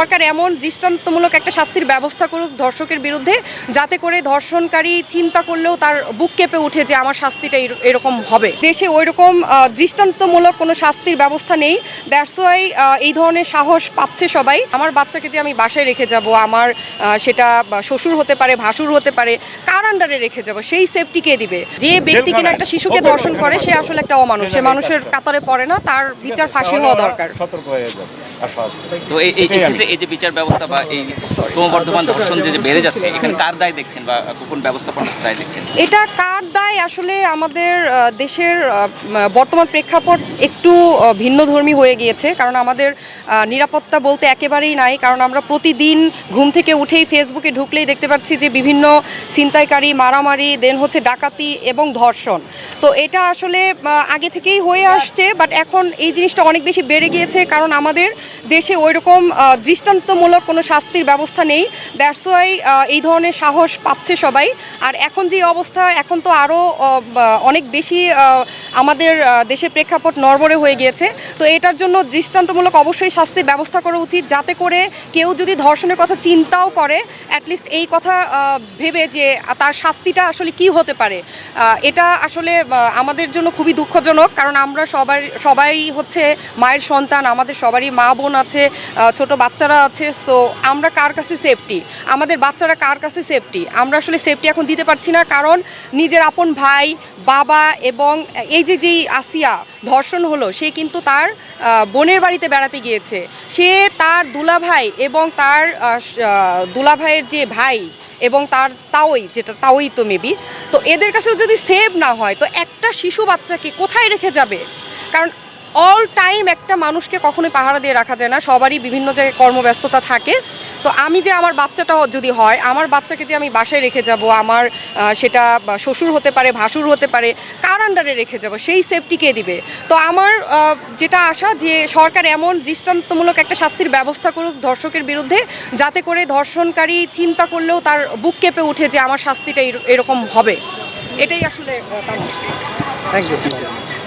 সরকার এমন দৃষ্টান্তমূলক একটা শাস্তির ব্যবস্থা করুক ধর্ষকের বিরুদ্ধে যাতে করে ধর্ষণকারী চিন্তা করলেও তার বুক কেঁপে উঠে যে আমার শাস্তিটা এরকম হবে। দেশে ওই রকম আহ, দৃষ্টান্তমূলক কোনো শাস্তির ব্যবস্থা নেই। দ্যাটস ওয়াই এই ধরনের সাহস পাচ্ছে সবাই। আমার বাচ্চাকে যে আমি বাসায় রেখে যাব আমার সেটা শ্বশুর হতে পারে ভাসুর হতে পারে কার আন্ডারে রেখে যাব সেই সেফটি কে দিবে? যে ব্যক্তি কিনা একটা শিশুকে ধর্ষণ করে সে আসলে একটা অমানুষ। সে মানুষের কাতারে পড়ে না তার বিচার ফাঁসি হওয়া দরকার। সতর্ক হয়ে যাবে। তো এই যে বিচার ব্যবস্থা বা এই ক্রমবর্ধমান ধর্ষণ যে যে বেড়ে যাচ্ছে এখানে কার দায় দেখছেন বা কোন ব্যবস্থাপনার দায় দেখছেন? এটা কার দায় আসলে আমাদের দেশের বর্তমান প্রেক্ষাপট একটু ভিন্নধর্মী হয়ে গিয়েছে। কারণ আমাদের নিরাপত্তা বলতে একেবারেই নাই। কারণ আমরা প্রতিদিন ঘুম থেকে উঠেই ফেসবুকে ঢুকলেই দেখতে পাচ্ছি যে বিভিন্ন ছিনতাইকারী, মারামারি দেন হচ্ছে ডাকাতি এবং ধর্ষণ। তো এটা আসলে আগে থেকেই হয়ে আসছে বাট এখন এই জিনিসটা অনেক বেশি বেড়ে গিয়েছে। কারণ আমাদের দেশে ওই রকম দৃষ্টান্তমূলক কোনো শাস্তির ব্যবস্থা নেই। দ্যাটস ওয়াই এই ধরনের সাহস পাচ্ছে সবাই। আর এখন যে অবস্থা, এখন তো আরও অনেক বেশি আমাদের দেশের প্রেক্ষাপট নড়বড়ে হয়ে গিয়েছে। তো এটার জন্য দৃষ্টান্তমূলক অবশ্যই শাস্তির ব্যবস্থা করা উচিত, যাতে করে কেউ যদি ধর্ষণের কথা চিন্তাও করে অ্যাটলিস্ট এই কথা ভেবে যে তার শাস্তিটা আসলে কি হতে পারে। এটা আসলে আমাদের জন্য খুবই দুঃখজনক, কারণ আমরা সবাই সবাই হচ্ছে মায়ের সন্তান, আমাদের সবারই মা বোন আছে ছোট বাচ্চারা আছে সো আমরা কার কাছে সেফটি আমাদের বাচ্চারা কার কাছে সেফটি আমরা আসলে সেফটি এখন দিতে পারছি না, কারণ নিজের আপন ভাই, বাবা এবং এই যে যেই আসিয়া ধর্ষণ হলো, সে কিন্তু তার বোনের বাড়িতে বেড়াতে গিয়েছে। সে তার দুলাভাই এবং তার দুলাভাইয়ের যে ভাই এবং তার তাওই, যেটা তাওই তো মেবি তো এদের কাছেও যদি সেভ না হয়, তো একটা শিশু বাচ্চাকে কোথায় রেখে যাবে? কারণ অল টাইম একটা মানুষকে কখনোই পাহারা দিয়ে রাখা যায় না। সবারই বিভিন্ন জায়গায় কর্মব্যস্ততা থাকে। তো আমি যে আমার বাচ্চাটা যদি হয়, আমার বাচ্চাকে যে আমি বাসায় রেখে যাব, আমার সেটা শ্বশুর হতে পারে, ভাসুর হতে পারে, কার আন্ডারে রেখে যাব, সেই সেফটি কে দিবে? তো আমার যেটা আশা যে সরকার এমন দৃষ্টান্তমূলক একটা শাস্তির ব্যবস্থা করুক ধর্ষকের বিরুদ্ধে, যাতে করে ধর্ষণকারী চিন্তা করলেও তার বুক কেঁপে উঠে যে আমার শাস্তিটা এর- এরকম হবে। এটাই আসলে থ্যাংক ইউ